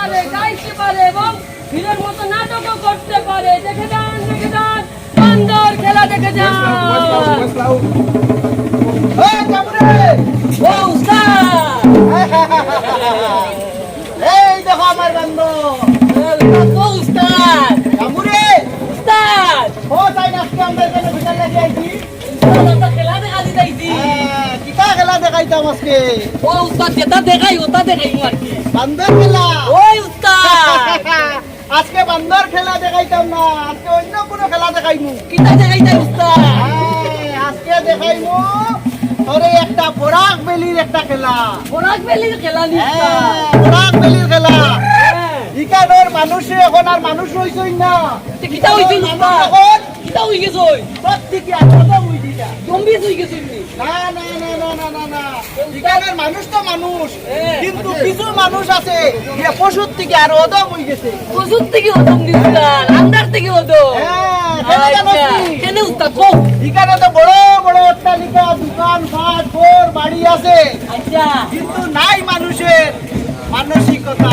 পারে গাইতে পারে এবং হিরোর মতো নাটকও করতে পারে। দেখে যান দেখে যান বান্দর খেলা দেখে যান। এই ও দেখো আমার বান্ধব উস্তাদ। ও তাই আমরা এখানে আইছি। খেলা দেখা দিতেছি আহ, কিতা খেলা দেখাইতাম আজকে? ও উস্তাদ যেটা দেখাই ওটা দেখাই আর কি। বান্দর খেলা? ওই উস্তাদ আজকে বান্দর খেলা দেখাইতাম না আজকে অন্য কোনো খেলা দেখাইমু। কিতা দেখাই উস্তাদ? আজকে দেখাইমু তোরে একটা বেলির একটা খেলা। বেলির খেলা নি হ্যাঁ, বেলির খেলা। হ্যাঁ। ইকানোর মানুষে এখন আর মানুষ হইছই না। কিতা উস্তাদ এখন কিতা হই গেছে ওই প্রত্যেকে একরকম হইছে যা। জম্বি হই গেছে না না না না না না না। এখানের মানুষ তো মানুষ। হ্যাঁ। কিন্তু কিছু মানুষ আছে যে পশুর থেকে আর অদম হয়ে গেছে। ওষুধ থেকে ওদম দি উস্তাদ আন্ডার থেকে ওদম হ্যাঁ, কেন আচ্ছা তো বড় বড় অট্টালিকা দোকান ঘর বাড়ি আছে। আচ্ছা। কিন্তু নাই মানুষের মানসিকতা।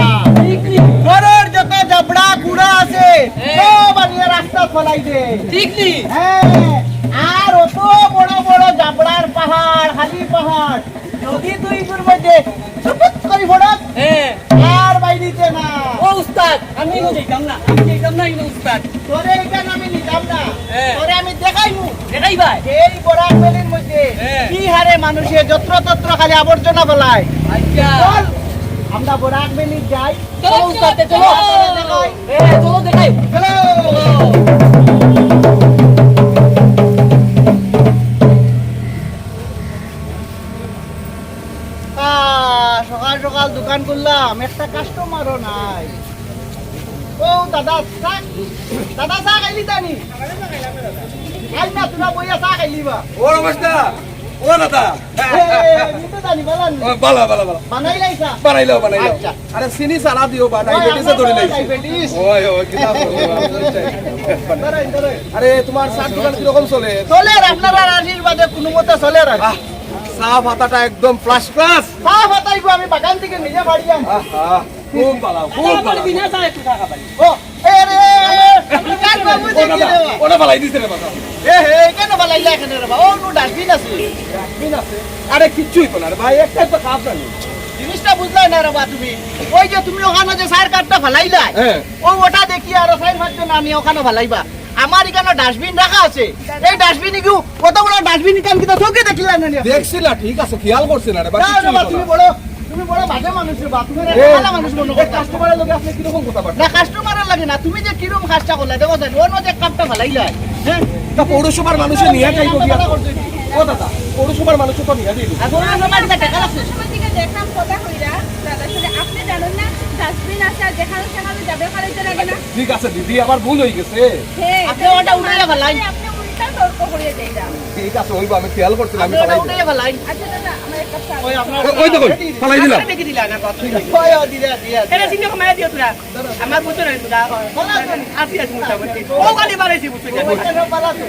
সব আনিয়ে রাস্তা ফলাই দে। ঠিক হ্যাঁ আর অত বড় বড় জাবড়ার পাহাড় হালি পাহাড় যদি তুই তোর মধ্যে ছুটুত করে ফোড়ত আর বাইরিতে না। ও উস্তাদ আমি এগুলো যাইতাম না আমি যাইতাম না এগুলো উস্তাদ। তোরে এখানে আমি নিতাম না। তোরে আমি দেখাইমু। এটাই ভাই। এই ভ্যালির মধ্যে। কি হারে মানুষে যত্র তত্র খালি আবর্জনা ফেলায়। আচ্ছা আমরা বরাক ভ্যালি যাই। চলো উস্তাদ চলো দেখাই। চলো দেখাই। চলো। আহ, সকাল সকাল দোকান করলাম একটা কাস্টমারও নাই। ও দাদা চা দাদা চা খাইলি তানি খাই না তোরা বইয়া চা খাইলি বা? ও দাদা। নিতে জানি বলেন ও, ভালো ভালো ভালো বানাই লাইছা বানাইলো বানাইলো আচ্ছা। আরে চিনি সারা দিও বা ডায়াবেটিসে ধরে লাইছি ওই ওই কিতা করব, আমি চাই। ধরেন ধরেন আরে তোমার চার দোকান কীরকম চলে? চলে আপনার আশীর্বাদে কোনো মতে চলে আহ, চা পাতাটা একদম প্লাস প্লাস চা আমি বাগান থেকে নিজে বাড়ি আন খুব ভালো খুব ভালো। বিনা চায় একটু টাকা পাই ও আরে কিচ্ছুই তো না ভাই একটাই তো কাপ জানি জিনিসটা বুঝলাই না রে বা তুমি। ওই যে তুমি ওখানে যে সার কার্ডটা ফালাইলা হ্যাঁ। ওটা দেখি আর সাইন মারছো না আমি ওখানে ফালাইবা। আমার এখানে ডাস্টবিন রাখা আছে। এই ডাস্টবিন কি কত বড় ডাস্টবিন কান কিটা চোখে দেখলা না দেখছি না ঠিক আছে খেয়াল করছি না রে বা, তুমি। বড় তুমি বড় বাজে মানুষ রে বা তুমি ভালো মানুষ মনে এই কাস্টমারের লগে আপনি কীরকম কথা বলেন না কাস্টমারের লাগে না। তুমি যে কিরম কাজটা করলে দেখো স্যার ওর মধ্যে কাপটা ফালাইলা হ্যাঁ? তা পৌরসভার মানুষে নিয়ে যাইব। ও দাদা পৌরসভার মানুষে তো নিয়ে যাইব। ঠিক আছে দিদি আবার ভুল হয়ে গেছে। হ্যাঁ আপনি ওটা উঠাইয়া ফেলাই উল্টা তর্ক করিয়ে যাইলাম ঠিক আছে ওইব আমি খেয়াল করছিলাম আমি ওটা। উঠাইয়া ফেলাই আচ্ছা দাদা আমার একটা চা ওই আপনার ওই- দেখুন, ফালাই দিলাম। দেখি দিলা না কথা ওই দিলা দিয়া এটা চিন্তা কমাই দিও তোরা। আমার বুঝছ না তোরা। আসি আসি মোটামুটি। ও কালি বাড়াইছি বুঝছ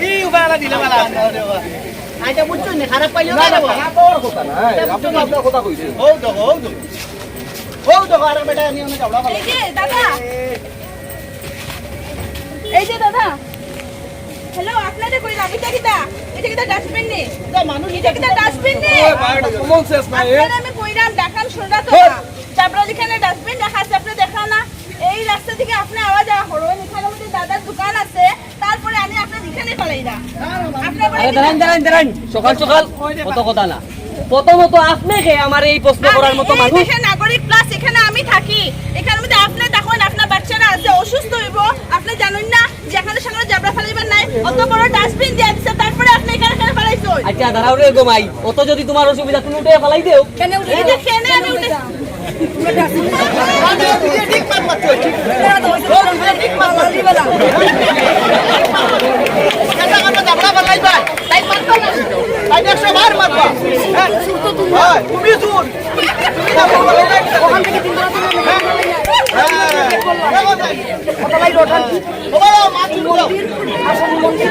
ই উবালা দিলে বালা আইটা বুঝছ নি খারাপ পাইলো না না না রে খারাপ হওয়ার কথা নাই আপনি আপনার কথা কইছেন ও দেখো ও দেখো। ও দেখো আর বেটা নিয়ে অনেক ঝগড়া এই যে দাদা। এই যে দাদা। হ্যালো আপনাদের কইলাম এটা কিটা এটা কিটা ডাস্টবিন নে? ফেলাই মানুষ এটা কিটা ডাস্টবিন নে? ওই ভাই এটা কমন সেন্স নাই আমি কইলাম দেখান শুনরা তো। চাপড়া ডাস্টবিন দেখা আছে আপনি দেখা না। এই রাস্তা থেকে আপনি আওয়াজ যাওয়া করবেন এখানে মধ্যে দাদার দোকান আছে। তারপরে আমি আপনার এখানে পালাই না। আরে দাঁড়ান দাঁড়ান দাঁড়ান। সকাল সকাল। কত কথা না। প্রথমত আপনাকে আমার এই প্রশ্ন করার মতো মানুষ। নাগরিক প্লাস এখানে আমি থাকি। এখানে মধ্যে আপনি দেখুন আছে অসুস্থ হইব আপনি জানেন না যেখানে সেখানে জাবরা ফেলাইবার নাই অত বড় ডাস্টবিন দিয়ে দিচ্ছে তারপরে আপনি এখানে কেন ফেলাইছো আচ্ছা দাঁড়াও রে গোমাই অত যদি তোমার অসুবিধা তুমি উঠে ফেলাই দেও। কেন উঠে এই যে কেনে আমি উঠে ঠিক মাত মারছো ঠিক ঠিক মাত মারছো কাটা কাটা ঝগড়া ফেলাই তাই মারবা না তাই একশো বার মারবা হ্যাঁ তুমি তুমি ওখান থেকে তিন ঘণ্টা তুমি কতলাই রোঠান মন্দির আসল মন্দির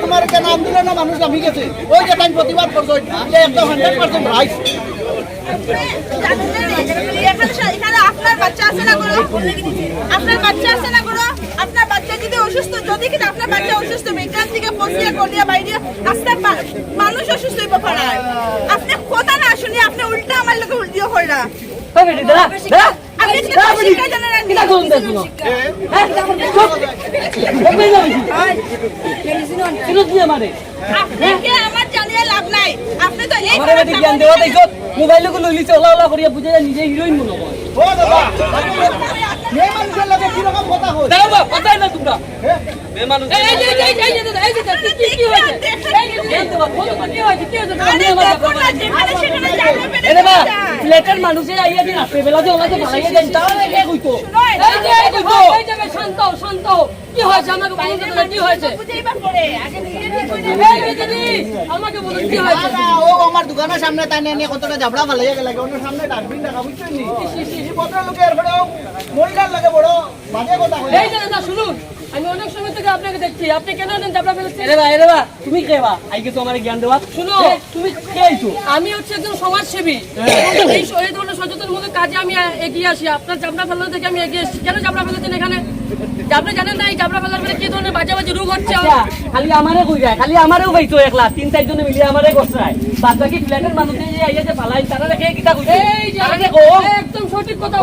তোমার কেন আন্দোলনের মানুষ নামি গেছে ওই যে টাইম প্রতিবাদ করছ একদম হান্ড্রেড পার্সেন্ট রাইট আপনার বাচ্চা আছে না আপনার বাচ্চা আছে না অসুস্থ যদি কিনা আপনার বাচ্চা অসুস্থ বিজ্ঞান থেকে পচিয়া করিয়া বাইরে রাস্তার মানুষ অসুস্থ হইব আপনি কথা না শুনি আপনি উল্টা আমার লোকে উল্টিও করা মোবাইল করিয়া বুঝে নিজে হিরোইন মনে হয় মেয়ে মানুষের লাগে কি রকম শান্ত শান্ত কি হয়েছে? আমাকে বলুন কি হয়েছে? আমাকে বলুন কি হয়েছে? ও আমার দোকানের সামনে তাই নিয়ে কতটা জাবড়া ভালো লাগে লাগে ওনার সামনে ডাস্টবিন রাখা বুঝছেন নি? ভদ্রলোকের বড় মহিলার লাগে বড় বাজে কথা এই যে দাদা শুনুন। আমি অনেক সময় থেকে আপনাকে দেখছি। আপনি কেন চাপড়া ফেলেছেন এরে বা এরে বা তুমি কে বা? আইকে তো আমার জ্ঞান দেওয়া। শুনো তুমি কে আইছো? আমি হচ্ছে একজন সমাজসেবী। এই এই ধরনের সচেতনমূলক কাজে আমি এগিয়ে আসি। আপনার চাপড়া ফেলানো থেকে আমি এগিয়ে এসেছি। কেন চাপড়া ফেলেছেন এখানে? আপনি জানেন না এই চাপড়া ফেলার পরে কি ধরনের বাজে বাজে রোগ হচ্ছে? খালি আমারে কই যায়? খালি আমারেও ভাইতো একলা তিন চার জনে মিলিয়ে আমারে গছায়। বাদ বাকি ফ্ল্যাটের মানুষ যে আইয়া যে পালাই তারা রেখে কিটা কইছে? এই যে একদম সঠিক কথা।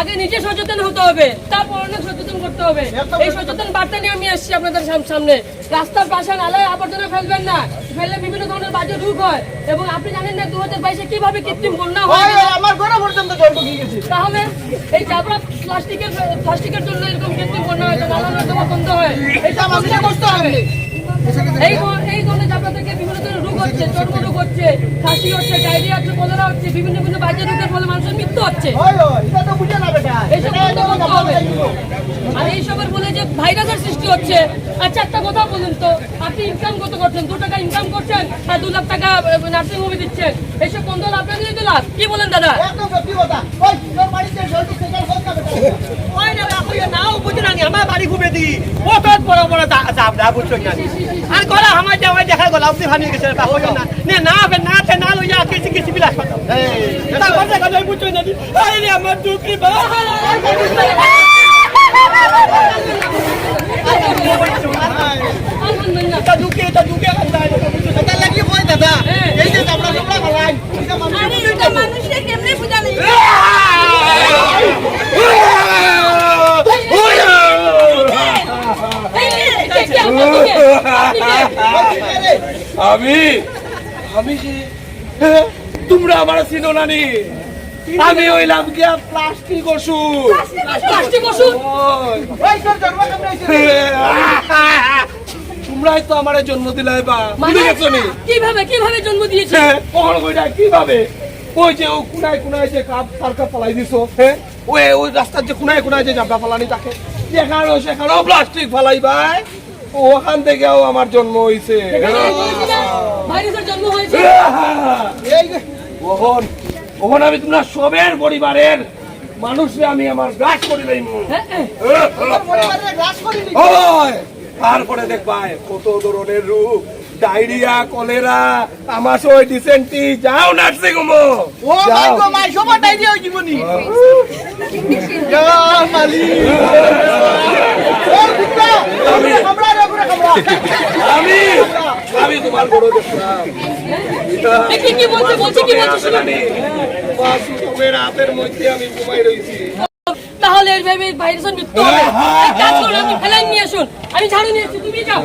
আগে নিজে সচেতন হতে হবে তারপর অনেক সচেতন করতে হবে। এই সচেতন বার্তা নিয়ে আমি এসেছি আপনাদের সামনে। রাস্তার পাশে নালায় আবর্জনা ফেলবেন না ফেললে বিভিন্ন ধরনের বাজে রোগ হয় এবং আপনি জানেন না দু হাজার বাইশে কীভাবে কৃত্রিম বন্যা হয়? আমার ঘরে পর্যন্ত জল গেছে। তাহলে এই জাবরা প্লাস্টিকের প্লাস্টিকের জন্য এরকম কৃত্রিম বন্যা হয় নালা নর্দমা বন্ধ হয়। এটা করতে হবে। এই এই জাবরা থেকে বিভিন্ন ধরনের রোগ হচ্ছে চর্ম রোগ হচ্ছে কাশি হচ্ছে ডায়রিয়া হচ্ছে কলেরা হচ্ছে বিভিন্ন বিভিন্ন বাজে রোগের ফলে মানুষের মৃত্যু হচ্ছে। এইসব বন্ধ করতে হবে। আর এইসবের বলে যে ভাইরাসের সৃষ্টি হচ্ছে আচ্ছা একটা কথা বলুন তো আপনি ইনকাম কত করছেন? দু টাকা ইনকাম করছেন আর দু লাখ টাকা নার্সিং হোমে দিচ্ছেন? এইসব বন্ধ হলে আপনাদেরই তো লাভ কি বলেন দাদা? হোক না বেটা। ওই না না কইয়া নাও বুঝি বাড়ি ঘুরে দি কত বড় বড় চাপ না বুঝছ না? আর গলা আমার যাওয়াই দেখা গলা অব্দি ভানি গেছে না। নে না বে না তে না লইয়া কিছু কিছু বিলাস কথা। এই, যে জাবড়া জাবড়া ভালাই এটা মানুষে আরে বুঝে এটা যাবে। মানুষকে কেমনে বুঝালি এই, এই, কে, কে, আপনি কে? আপনি কে? আমি আমি তোমরা আমার চিনো নানি আমি হইলাম গিয়া প্লাস্টিক ওষুধ। প্লাস্টিক তোর? তোমরাই তো আমার জন্ম দিলে বা মানে বুঝে গেছো নি? কীভাবে কীভাবে জন্ম দিয়েছে? হ্যাঁ, কখন কইটা কীভাবে? ওই যে ও কুনায় কুনায় যে কাপ সারকা ফলাই দিছো হ্যাঁ? ওই ওই রাস্তার যে কুনায় কুনায় যে জাবড়া ফালানি তাকে। সেখানেও প্লাস্টিক ফালাই ভাই। ওখান থেকেও আমার জন্ম হয়েছে। ওহন আমি তোমরা সবের পরিবারের মানুষে আমি আমার গ্রাস করি হ্যাঁ, হ্যাঁ। তারপরে দেখবা কত ধরনের রূপ ডায়রিয়া কলেরা আমার ওই ডিসেন্টি যাও nursing home oh my god my সবার ডায়রিয়া হই জীবনী হ্যাঁ। যা মালিক। আমি আমি তোমার বড় দেখলাম কি কি বলছে বলছে কি বলছে মধ্যে আমি ঘুমাই তাহলে এর ভেবে ভাইরাসের মৃত্যু হবে কাজ করুন আপনি ফেলাই নিয়ে আসুন আমি ঝাড়ু নিয়ে তুমি যাও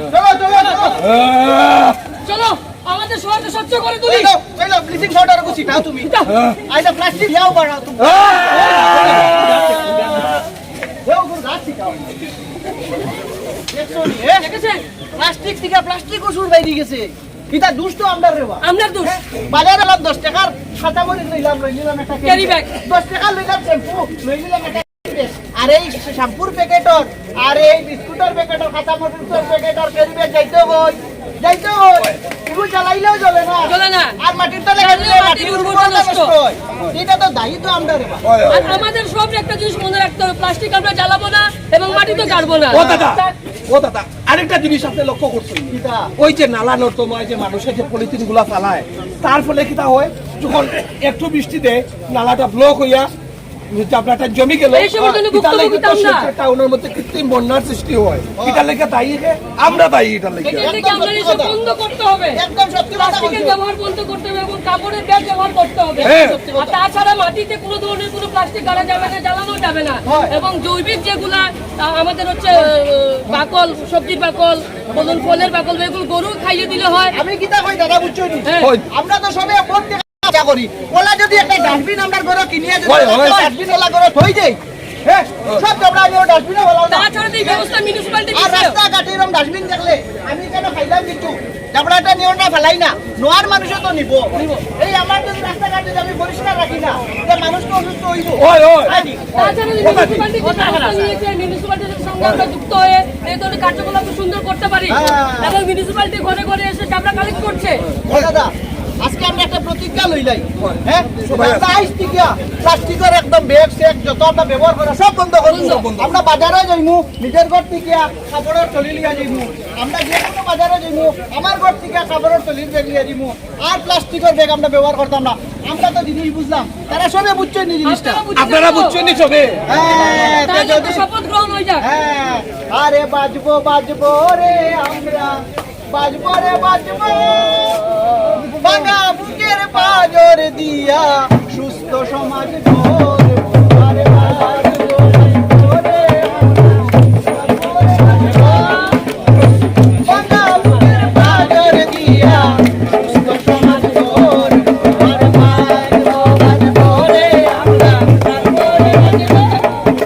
চলো আমাদের শহরকে স্বচ্ছ করে তুলি চলো ব্লিচিং পাউডার কো ছিটাও তুমি আইদা প্লাস্টিক যাও বাড়াও তুমি যাও গুরু গাছ প্লাস্টিক থেকে প্লাস্টিক ওষুধ বাইরে গেছে। এটা দুষ্ট আমরা রে আপনার দোষ? বাজারে লাভ দশ টাকার খাতা বলে লইলাম লই নিলাম একটা ক্যারি ব্যাগ দশ টাকা লইলাম শ্যাম্পু লই নিলাম একটা আর এই শ্যাম্পুর প্যাকেটর আর এই বিস্কুটের প্যাকেটর খাতা মোটর প্যাকেটর ক্যারি ব্যাগ যাইতে হই যাইতে হই। জ্বালাইলেও জ্বলে না। জ্বলে না। আর মাটির তলে গেলে মাটির উর্বরতা নষ্ট। হয় এটা তো দায়ী তো আমরা রে বা। আর আমাদের সব একটা জিনিস মনে রাখতে হবে প্লাস্টিক আমরা জ্বালাবো না এবং মাটিতে গাড়বো না। ও দাদা ও দাদা আরেকটা জিনিস আপনি লক্ষ্য করছেন। ওই যে নালা নর্দমায় যে মানুষের যে পলিথিনগুলা ফালায় তার ফলে কিটা হয়? যখন একটু বৃষ্টি দেয় নালাটা ব্লক হইয়া চাপড়াটা জমি গেল মধ্যে কৃত্রিম বন্যার সৃষ্টি হয়। এটা লেগে দায়ী হে। আমরা দায়ী এটা লেগে। এখান থেকে একদম আমাদের সত্যি এসব কথা। বন্ধ করতে হবে। একদম সত্যি কথা ব্যবহার বন্ধ করতে হবে এবং কাপড়ের ব্যাগ ব্যবহার করতে হবে। হ্যাঁ। আর তাছাড়া মাটিতে কোনো ধরনের কোনো প্লাস্টিক গাড়া যাবে না জ্বালানো যাবে না। এবং জৈবিক যেগুলা তা আমাদের হচ্ছে আহ, বাকল সবজির বাকল বলুন ফলের বাকল এগুলো গরু খাইয়ে দিলে হয়। আমি কই দাদা বুঝছ হ্যাঁ। আমরা তো সবে ভোট থেকে করি। ওলা যদি একটা ডাস্টবিন আমরা ঘরে কিনিয়া যদি হয়, হয়। ডাস্টবিন ওলা ঘরে থই দেই হ্যাঁ সব আমরা আমি ডাস্টবিনে বলাও না তাছাড়া তো ব্যবস্থা মিউনিসিপ্যালিটি আর রাস্তা ঘাটে এরকম ডাস্টবিন দেখলে আমি কেন খাইলাম কিন্তু? জাবড়াটা নিয়মটা ফেলাই না। নোয়ার মানুষও তো নিব। এই আমার যদি রাস্তা ঘাটে আমি পরিষ্কার রাখি না যে মানুষ তো অসুস্থ হইব। ওই ওই। তাছাড়া মিউনিসিপ্যালিটি যে ব্যবস্থা নিয়েছে মিউনিসিপ্যালিটির সঙ্গে আমরা যুক্ত হয়ে এই ধরনের কার্যকলাপ সুন্দর করতে পারি। হ্যাঁ। এবং মিউনিসিপ্যালিটি ঘরে ঘরে এসে চাপড়া কালেক্ট করছে। দাদা। আজকে আমরা একটা প্রতিজ্ঞা লইলাই। হ্যাঁ। আইস টিকিয়া প্লাস্টিকের একদম ব্যাগ সেগ যত আমরা ব্যবহার করা সব বন্ধ করব আমরা বাজারে যাইমু নিজের ঘর থেকে কাপড়ের টলি লিয়া যাইমু। আমরা যে কোনো বাজারে যাইমু আমার ঘর থেকে কাপড়ের টলির ব্যাগ লিয়া যাইমু। আর প্লাস্টিকের ব্যাগ আমরা ব্যবহার করতাম না। আমরা তো জিনিস বুঝলাম। তারা সবে বুঝছে নি জিনিসটা। আপনারা বুঝছেন নি সবে? হ্যাঁ যদি শপথ গ্রহণ হয়ে যাক। হ্যাঁ আরে বাজবো বাজবো রে আমরা। বাজবো রে বাজবো। দিয়া সুস্থ সমাজ।